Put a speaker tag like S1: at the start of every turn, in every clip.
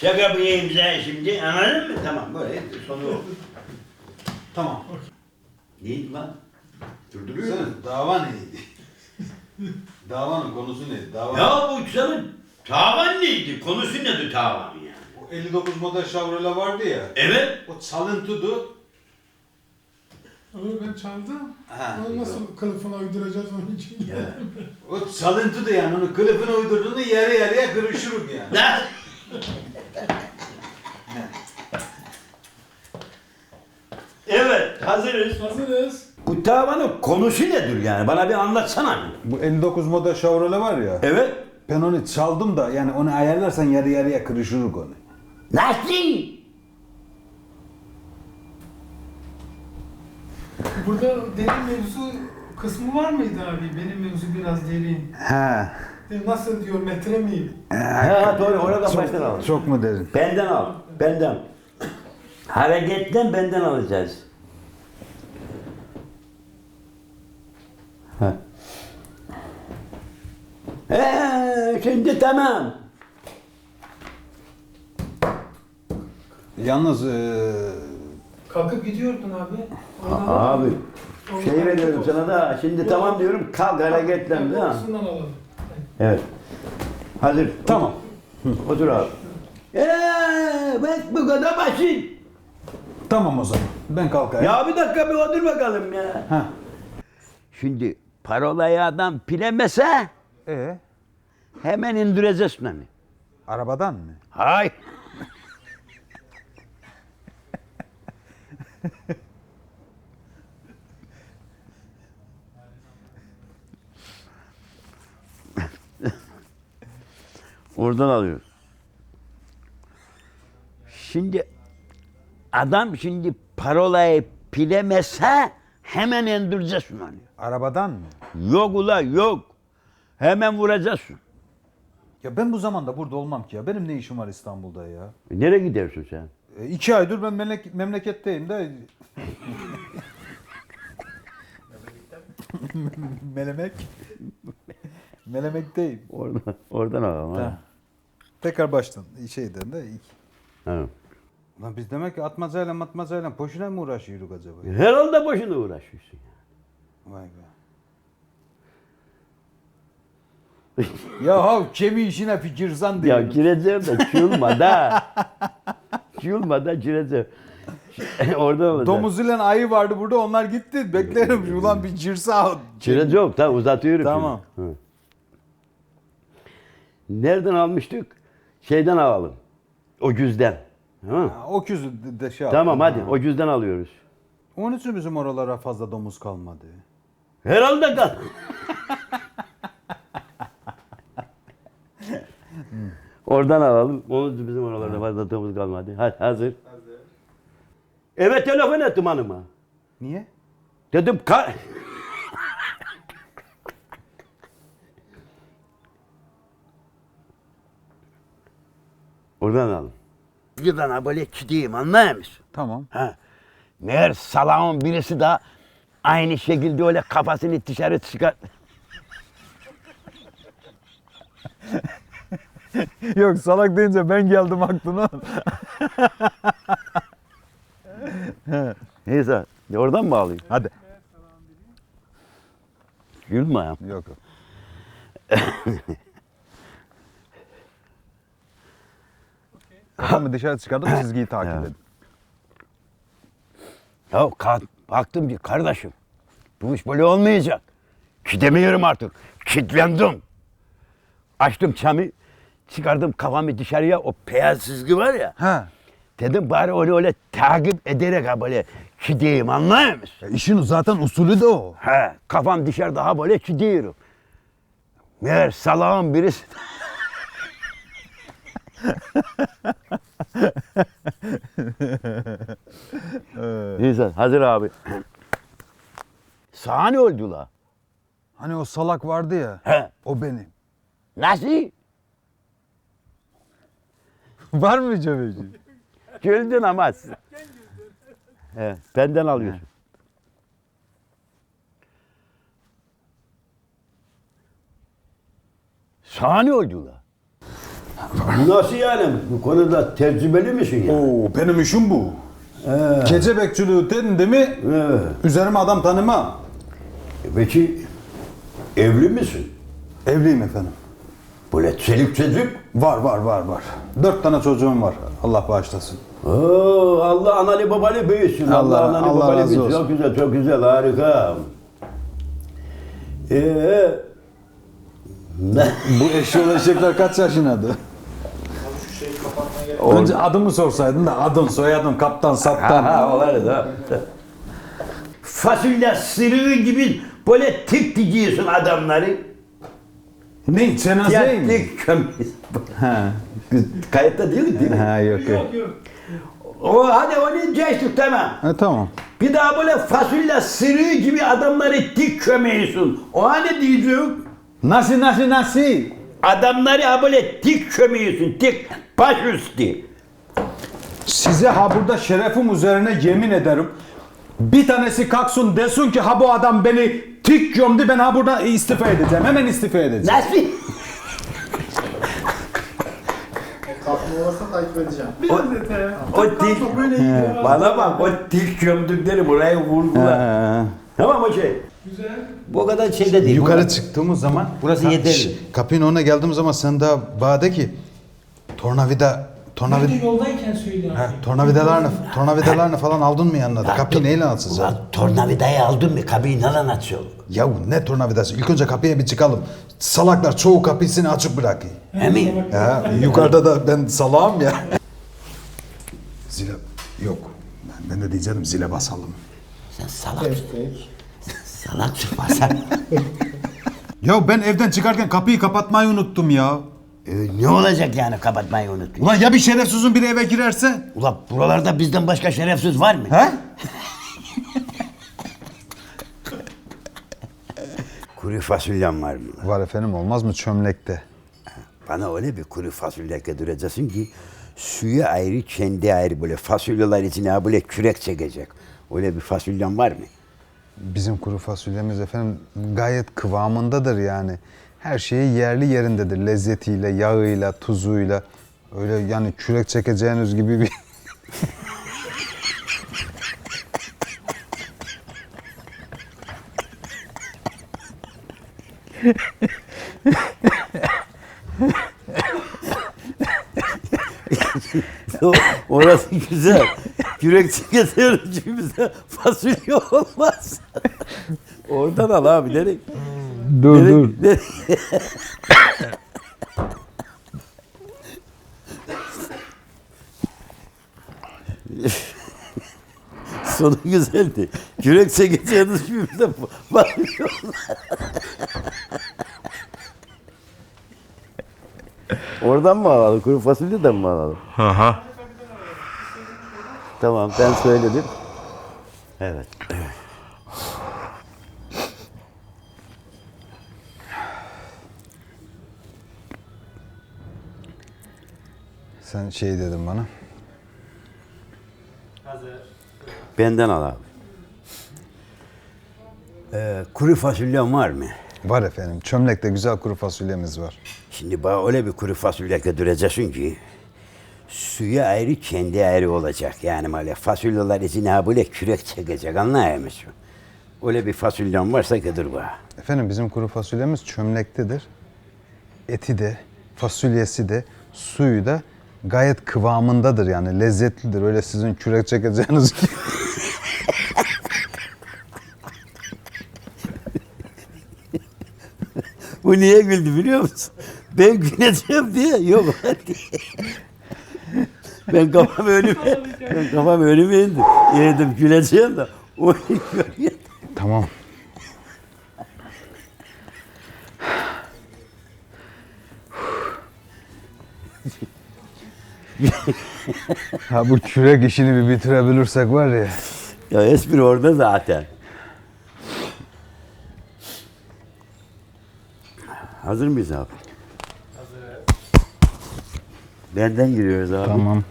S1: Şaka bu imza şimdi anladın mı? Tamam böyle sonu o.
S2: Tamam.
S1: Neydi lan? Durduruyor mu?
S2: Sen dava neydi? Davanın konusu neydi? Dava
S1: Ya bu senin tavan neydi? Konusu nedir tavan yani?
S2: O 59 model Chevrolet vardı ya.
S1: Evet.
S2: O çalıntıdı.
S3: Onu ben çaldım.
S2: Ha.
S3: Onu nasıl kılıfına uyduracağız onun için?
S1: Ya.
S2: O çalıntıdı yani. Onun kılıfını uydurduğunu yarı yarıya kırışırım yani.
S1: Ne? Evet, hazırız.
S3: Hazırız.
S1: Bu tavanın konusu nedir yani? Bana bir anlatsana.
S2: Bu 59 model Chevrolet var ya.
S1: Evet.
S2: Ben onu çaldım da yani onu ayarlarsan yarı yarıya kırışırık onu.
S1: Nasıl?
S3: Burada derin mevzu kısmı var mıydı abi? Benim mevzu biraz derin.
S2: He.
S3: Nasıl diyor metre miyim?
S1: Ha doğru, oradan baştan al.
S2: Çok mu derin?
S1: Benden al, benden. Hareketten benden alacağız. Ha. Ee, şimdi tamam.
S2: Yalnız eee
S3: Kalkıp gidiyordun abi. Oradan
S1: Abi, şey veriyorum sana da, şimdi tamam diyorum, kalk hareketlen değil mi?
S3: Kokusundan alalım.
S1: Evet. Hazır.
S2: Tamam.
S1: Otur abi. Eee, bak bu kadar basit.
S2: Tamam o zaman. Ben kalkayım.
S1: Ya bir dakika bir otur bakalım ya.
S2: Ha.
S1: Şimdi parolayı adam bilemese
S2: Ee,
S1: hemen indireceksin onu.
S2: arabadan mı?
S1: Hay. Oradan alıyoruz. Şimdi adam şimdi parolayı bilemese hemen indireceksin onu.
S2: Arabadan mı?
S1: Yok ula yok. Hemen vuracaksın.
S2: Ya ben bu zamanda burada olmam ki ya. Benim ne işim var İstanbul'da ya?
S1: E, Nereye gidiyorsun sen?
S2: E, iki aydır ben memlek- memleketteyim de. Melemek. Melemekteyim.
S1: Oradan, oradan alalım.
S2: Ha. Tekrar baştan şeyden de ilk.
S1: Ha.
S2: Lan biz demek ki atmacayla matmacayla boşuna mı uğraşıyoruz acaba?
S1: Herhalde boşuna uğraşıyorsun.
S2: Vay be. ya hav kemi işine fikirsan
S1: Ya
S2: diyorum.
S1: gireceğim de çılma da. çılma da gireceğim. Oradan olacak.
S2: Domuz ile ayı vardı burada onlar gitti. Beklerim ulan bir cirsa.
S1: Gireceğim tamam uzatıyorum.
S2: Tamam.
S1: Nereden almıştık? Şeyden alalım. O cüzden. Tamam.
S2: Ha, O küzü de- şey
S1: Tamam
S2: yaptım.
S1: hadi o cüzden alıyoruz.
S2: Onun için bizim oralara fazla domuz kalmadı.
S1: Herhalde kal. Oradan alalım. Onun için bizim oralarda fazla topuz kalmadı. Hadi hazır. Evet telefon ettim hanıma.
S2: Niye?
S1: Dedim ka... Oradan alalım. Yılana böyle gideyim anlar mısın?
S2: Tamam.
S1: Ha. Meğer salağın birisi de aynı şekilde öyle kafasını dışarı çıkar.
S2: Yok salak deyince ben geldim aklına.
S1: Neyse oradan mı alayım?
S2: Hadi.
S1: Gülme ya.
S2: Yok yok. Kafamı dışarı çıkardım çizgiyi takip
S1: Evet.
S2: edin.
S1: Ya kalk, baktım ki kardeşim bu iş böyle olmayacak. Gidemiyorum artık. Kilitlendim. Açtım camı, çıkardım kafamı dışarıya o beyaz çizgi var ya.
S2: Ha.
S1: Dedim bari öyle öyle takip ederek ha böyle gideyim anlıyor musun?
S2: Ya işin zaten usulü de o.
S1: He, kafam dışarı daha böyle gidiyorum. Meğer salağın birisi... Neyse hazır abi. Sahne oldu la.
S2: Hani o salak vardı ya.
S1: He.
S2: O benim.
S1: Nasıl?
S2: Var mı cebeci?
S1: Güldün ama. He, benden alıyorsun. Sahne oldu la. Nasıl yani? Bu konuda tecrübeli misin ya?
S4: Oo benim işim bu. Gece bekçiliği dedin değil mi?
S1: Evet.
S4: Üzerime adam tanımam.
S1: Peki evli misin?
S4: Evliyim efendim.
S1: Böyle çelik çocuk.
S4: Var var var var. Dört tane çocuğum var. Allah bağışlasın.
S1: Oo, Allah analı babalı büyüsün. Allah,
S4: Allah-
S1: analı
S4: Allah
S1: babalı
S4: razı
S1: büyüsün.
S4: olsun.
S1: Çok güzel, çok güzel, harika. Ee?
S4: Bu eşyol eşekler kaç yaşındadır? Önce adımı sorsaydın da adın, soyadın, kaptan, saptan.
S1: Ha, olar da. Fasulye sırığı gibi böyle tık dikiyorsun adamları.
S4: Ne? Cenaze
S1: Ya
S4: mi?
S1: kömür.
S4: Ha.
S1: Kayıtta değil değil mi?
S4: Ha yok yok.
S1: O hadi onu geçtik tamam.
S4: Ha, tamam.
S1: Bir daha böyle fasulye sırığı gibi adamları dik kömüyorsun. O hani diyeceğim?
S4: Nasıl nasıl nasıl?
S1: Adamları ha böyle dik kömüyorsun. Dik baş üstü.
S4: Size ha burada şerefim üzerine yemin ederim. Bir tanesi kalksın desin ki ha bu adam beni tik gömdü ben ha burada istifa edeceğim. Hemen istifa edeceğim.
S1: Nasıl?
S5: Kalkma olursa takip edeceğim.
S3: Biraz detay.
S1: O
S3: gidiyor.
S1: bana bak o dik gömdükleri buraya vurdular.
S4: Ha.
S1: Tamam o şey.
S3: Güzel.
S1: Bu kadar şeyde değil.
S2: Yukarı
S1: Burası-
S2: çıktığımız zaman
S1: Burası
S2: Ha,
S1: yeterli.
S2: şş, Kapının önüne geldiğimiz zaman sen daha bana de ki tornavida tornavida
S3: Nerede yoldayken söyle abi.
S2: ha, tornavidalarını tornavidalarını falan aldın mı yanına da? Kapıyı neyle açacağız?
S1: Ulan tornavidayı aldın mı? Kapıyı nereden açıyorsun?
S2: Ya ne tornavidası? İlk önce kapıya bir çıkalım. Salaklar çoğu kapısını açık bırakıyor.
S1: Emin.
S2: Ya yukarıda da ben salağım ya. Zile yok. Ben, ben de diyeceğim zile basalım.
S1: Sen salak. Salak çıkmasan.
S2: Ya ben evden çıkarken kapıyı kapatmayı unuttum ya.
S1: Ee, ne olacak yani kapatmayı unuttun?
S2: Ulan ya bir şerefsizin biri eve girerse?
S1: Ulan buralarda bizden başka şerefsiz var mı?
S2: He?
S1: Kuru fasulyem var mı?
S2: Var efendim olmaz mı çömlekte?
S1: Bana öyle bir kuru fasulye yedireceksin ki suyu ayrı, kendi ayrı böyle fasulyeler içine böyle kürek çekecek. Öyle bir fasulyem var mı?
S2: Bizim kuru fasulyemiz efendim gayet kıvamındadır yani. Her şeyi yerli yerindedir. Lezzetiyle, yağıyla, tuzuyla. Öyle yani kürek çekeceğiniz gibi bir...
S1: Orası güzel. Kürek çekeceğiz çünkü bize fasulye olmaz. Oradan al abi nereye?
S2: Dur
S1: nereye- nereye- Sonu güzeldi. Kürek çekeceğiniz gibi bize fasulye olmaz. Oradan mı alalım? Kuru fasulyeden mi alalım? Tamam ben söyledim. Evet.
S2: Sen şey dedin bana.
S1: Benden al abi. Ee, kuru fasulyen var mı?
S2: Var efendim. Çömlekte güzel kuru fasulyemiz var.
S1: Şimdi bana öyle bir kuru fasulye yedireceksin ki suyu ayrı kendi ayrı olacak. Yani böyle fasulyeler içine ha böyle kürek çekecek anlıyor musun? Öyle bir fasulyen varsa yedir bana.
S2: Efendim bizim kuru fasulyemiz çömlektedir. Eti de, fasulyesi de, suyu da gayet kıvamındadır yani lezzetlidir. Öyle sizin kürek çekeceğiniz gibi.
S1: Bu niye güldü biliyor musun? Ben güleceğim diye yok diye. Ben kafamı önüme, ben kafamı önüme indim. Yedim güleceğim de. O.
S2: Tamam. ha bu kürek işini bir bitirebilirsek var ya.
S1: Ya espri orada zaten. Hazır mıyız abi? Hazır. Benden giriyoruz abi.
S2: Tamam.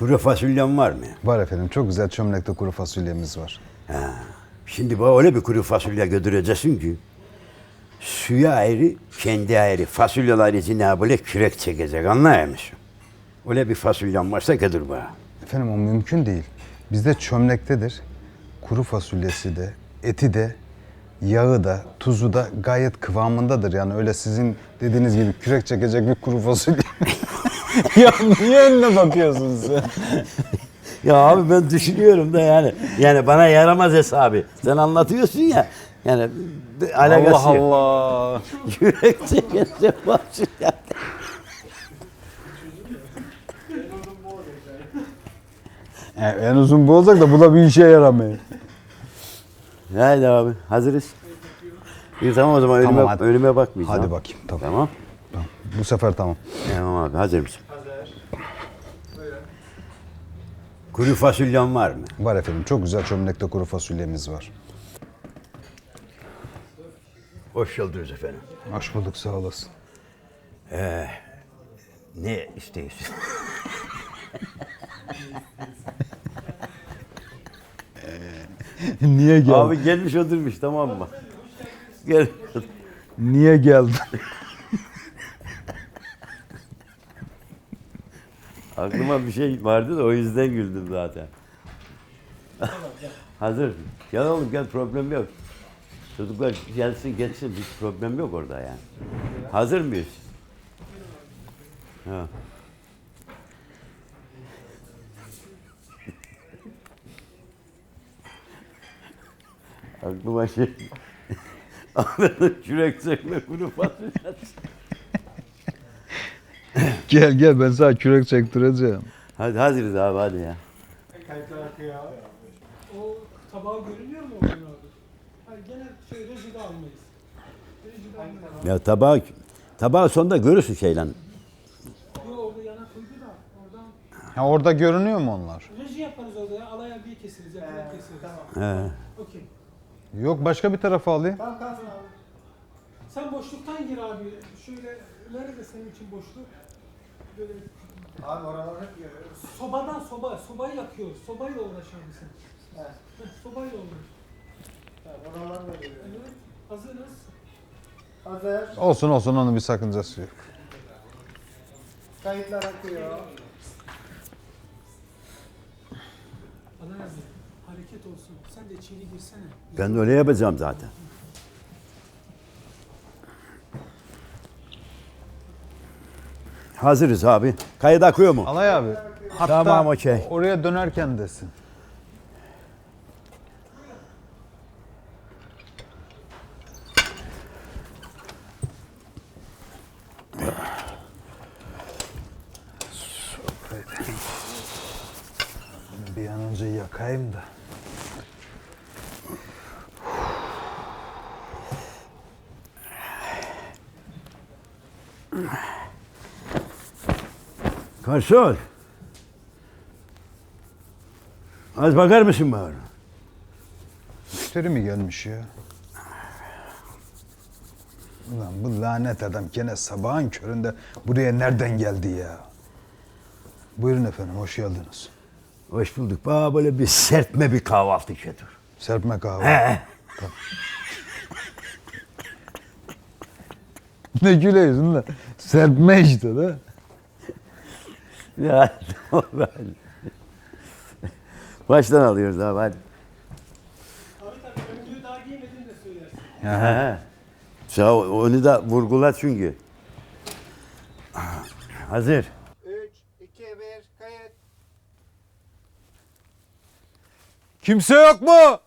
S1: Kuru fasulyen var mı?
S2: Var efendim çok güzel çömlekte kuru fasulyemiz var.
S1: Şimdi bu öyle bir kuru fasulye götüreceksin ki suya ayrı, kendi ayrı. Fasulyeler içine böyle kürek çekecek anlıyor musun? Öyle bir fasulyen varsa götür bana.
S2: Efendim o mümkün değil. Bizde çömlektedir. Kuru fasulyesi de, eti de, yağı da, tuzu da gayet kıvamındadır. Yani öyle sizin dediğiniz gibi kürek çekecek bir kuru fasulye. ya niye önüne bakıyorsun sen?
S1: Ya abi ben düşünüyorum da yani. Yani bana yaramaz hesabı. Sen anlatıyorsun ya. Yani alakası
S2: Allah
S1: yok.
S2: Allah.
S1: Yürek çekecek fasulye.
S2: E, en uzun bu olacak da bu da bir işe yaramıyor.
S1: Haydi abi hazırız. İyi tamam o zaman önüme,
S2: Tamam, hadi.
S1: önüme bakmayacağım.
S2: Hadi bakayım tamam.
S1: Tamam.
S2: Bu sefer tamam.
S1: Tamam abi hazır mısın? Kuru fasulyen var mı?
S2: Var efendim çok güzel çömlekte kuru fasulyemiz var.
S1: Hoş geldiniz efendim.
S2: Hoş bulduk sağ olasın.
S1: Ne istiyorsun?
S2: Niye geldin?
S1: abi gelmiş oturmuş tamam mı? Gel.
S2: Niye geldin?
S1: Aklıma bir şey vardı da o yüzden güldüm zaten. Hazır. Gel oğlum gel problem yok. Çocuklar gelsin geçsin hiç problem yok orada yani. Hazır mıyız? Ha. Aklıma şey... Anladın kürek çekme kuru fasulye.
S2: Gel gel ben sana kürek çektireceğim.
S1: Hadi hazırız abi hadi ya.
S3: Kayıtlar abi. O tabağı görünüyor mu Orhan abi? Hayır genel şey rejide almayız. Rejide almayız.
S1: Ya tabağı, tabağı sonunda görürsün şeyle.
S3: Yo orada yana koydu da oradan
S2: Ha, orada görünüyor mu onlar?
S3: reji yaparız orada ya. Alaya bir keseriz, yakından keseriz. Tamam.
S1: He.
S3: Okey.
S2: Yok başka bir tarafa alayım.
S3: Tamam kalsın abi. Sen boşluktan gir abi. Şöyle nerede senin için boşluk? Böyle
S5: Abi oralar hep görüyoruz.
S3: sobadan soba, sobayı yakıyoruz. Sobayla uğraş abi sen.
S5: Evet.
S3: Heh, Sobayla uğraş.
S5: Tamam, oralar da görüyoruz.
S3: Evet, hazırız.
S5: Hazır.
S2: Olsun olsun onun bir sakıncası yok.
S5: Kayıtlar akıyor.
S3: Bana yazın. Hareket olsun. Sen de içeri girsene.
S1: Ben de öyle yapacağım zaten. Hazırız abi. Kayıt akıyor mu?
S2: Alay abi. Hatta
S1: Tamam, okey.
S2: oraya dönerken desin. Bir an önce yakayım da.
S1: Garson. Az bakar mısın bana?
S2: Müşteri mi gelmiş ya? Ulan bu lanet adam gene sabahın köründe buraya nereden geldi ya? Buyurun efendim, hoş geldiniz.
S1: Hoş bulduk. Bana böyle bir serpme bir kahvaltı getir.
S2: Serpme kahve.
S1: He.
S2: ne gülüyorsun lan? Serpme işte de.
S1: Ya tamam. Baştan alıyoruz abi hadi.
S3: Abi tabii önlüğü daha giymedin de söylersin.
S1: He. Sağ ol, onu da vurgula çünkü. Hazır.
S5: 3, 2, 1, kayıt.
S2: Kimse yok mu?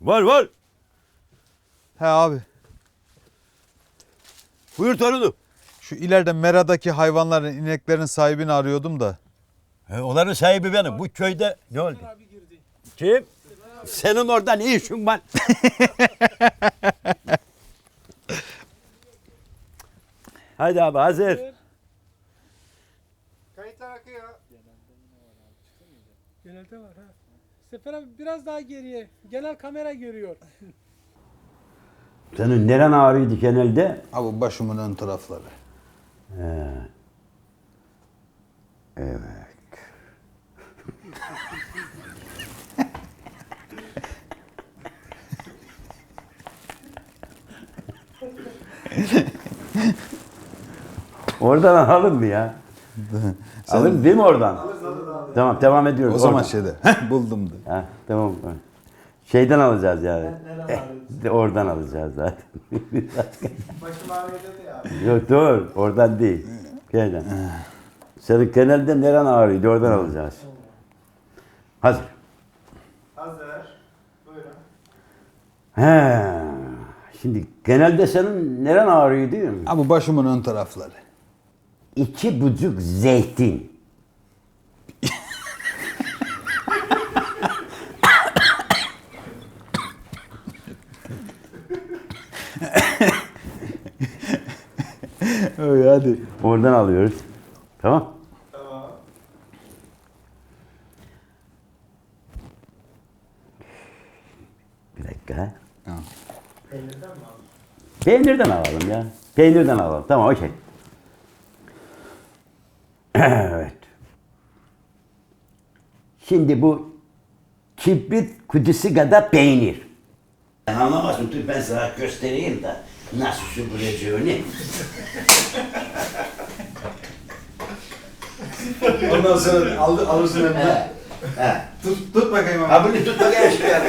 S1: Var var.
S2: He abi.
S1: Buyur torunum.
S2: Şu ileride Mera'daki hayvanların, ineklerin sahibini arıyordum da.
S1: He, onların sahibi benim. Bu köyde ne oldu?
S3: Abi girdi.
S1: Kim? Senin orada ne işin var? Hadi abi hazır.
S5: Kayıtlar akıyor.
S3: Genelde var ha. Sefer abi biraz daha geriye. Genel kamera görüyor.
S1: Senin neren ağrıydı genelde?
S2: Abi başımın ön tarafları.
S1: Evet. Oradan alalım mı ya? Sen- Alır değil mi oradan? Tamam devam ediyoruz.
S2: O zaman
S1: Oradan.
S2: şeyde. Buldum da.
S1: Ha, tamam. Şeyden alacağız yani. Neler
S5: var?
S1: De oradan alacağız zaten.
S5: Başım ağrıyor dedi ya.
S1: Yok dur, oradan değil. Şeyden. Senin genelde neren ağrıyordu, oradan alacağız. Hazır.
S5: Hazır. Buyurun.
S1: He. Şimdi genelde senin neren ağrıyor değil mi?
S2: Ha bu başımın ön tarafları.
S1: İki buçuk zeytin.
S2: Öyle hadi.
S1: Oradan alıyoruz. Tamam.
S5: Tamam.
S1: Bir dakika.
S5: Peynirden mi aldın?
S1: Peynirden alalım ya. Peynirden alalım. Tamam okey. Evet. Şimdi bu kibrit kutusu kadar peynir. Anlamazsın. Dur ben sana göstereyim de nasıl süpüreceğini.
S2: Ondan sonra al, alırsın
S1: He. He.
S2: Tut, tut bakayım ama.
S1: Ha bunu tut bakayım şu yana.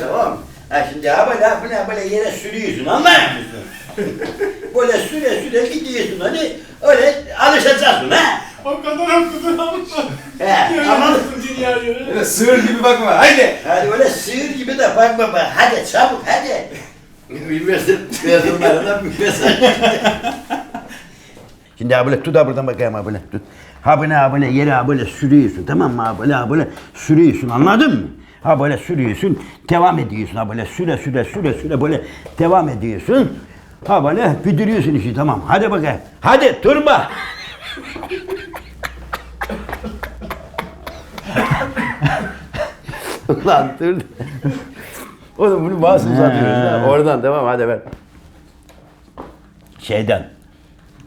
S1: tamam. Ha şimdi ha böyle, ha böyle, böyle yere sürüyorsun anlıyor musun? böyle süre süre gidiyorsun hani öyle alışacaksın ha.
S3: O kadar okudun ama.
S1: He ama
S3: dünya.
S2: Öyle sığır gibi bakma. Haydi.
S1: hani öyle sığır gibi de bakma bak. Hadi çabuk hadi. Mezunlarından bir mesaj. Şimdi ha böyle tut ha buradan bakayım ha böyle tut. Ha böyle ha böyle yere ha böyle sürüyorsun tamam mı ha böyle ha böyle sürüyorsun anladın mı? Ha böyle sürüyorsun devam ediyorsun ha böyle süre süre süre süre böyle devam ediyorsun. Ha böyle bidiriyorsun işi tamam hadi bakayım. Hadi turba. Ulan dur. Oğlum bunu bazı uzatıyoruz da oradan tamam hadi ver. Şeyden.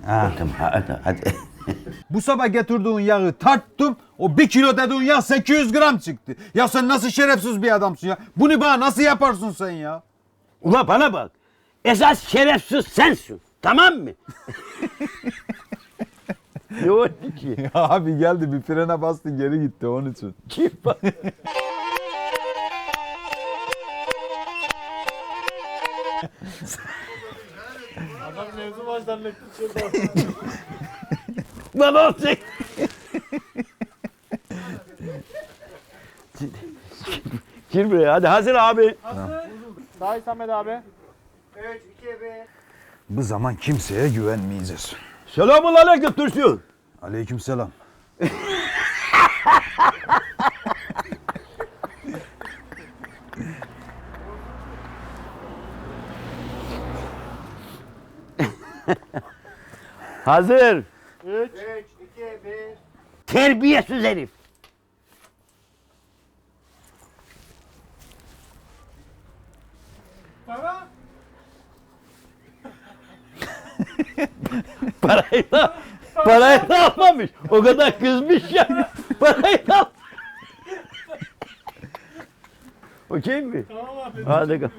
S1: Ha tamam hadi. hadi.
S4: Bu sabah getirdiğin yağı tarttım. O bir kilo dediğin yağ 800 gram çıktı. Ya sen nasıl şerefsiz bir adamsın ya? Bunu bana nasıl yaparsın sen ya?
S1: Ula bana bak. Esas şerefsiz sensin. Tamam mı? ne oldu ki?
S4: abi geldi bir frene bastı geri gitti onun için.
S1: Kim bak?
S3: mevzu var zannetti. Şurada.
S1: Lan olacak. Gir buraya hadi hazır abi.
S3: İyi Samet abi.
S5: 3, 2, 1.
S2: Bu zaman kimseye güvenmeyeceğiz.
S1: Selamun aleyküm Tursun.
S2: Aleykümselam.
S1: Hazır.
S3: 3.
S5: 3, 2, 1.
S1: Terbiyesiz herif.
S3: Para.
S1: Parayı da, parayı da almamış. O kadar kızmış ya. Parayı da al- Okey mi?
S3: Tamam abi.
S1: Hadi bakalım.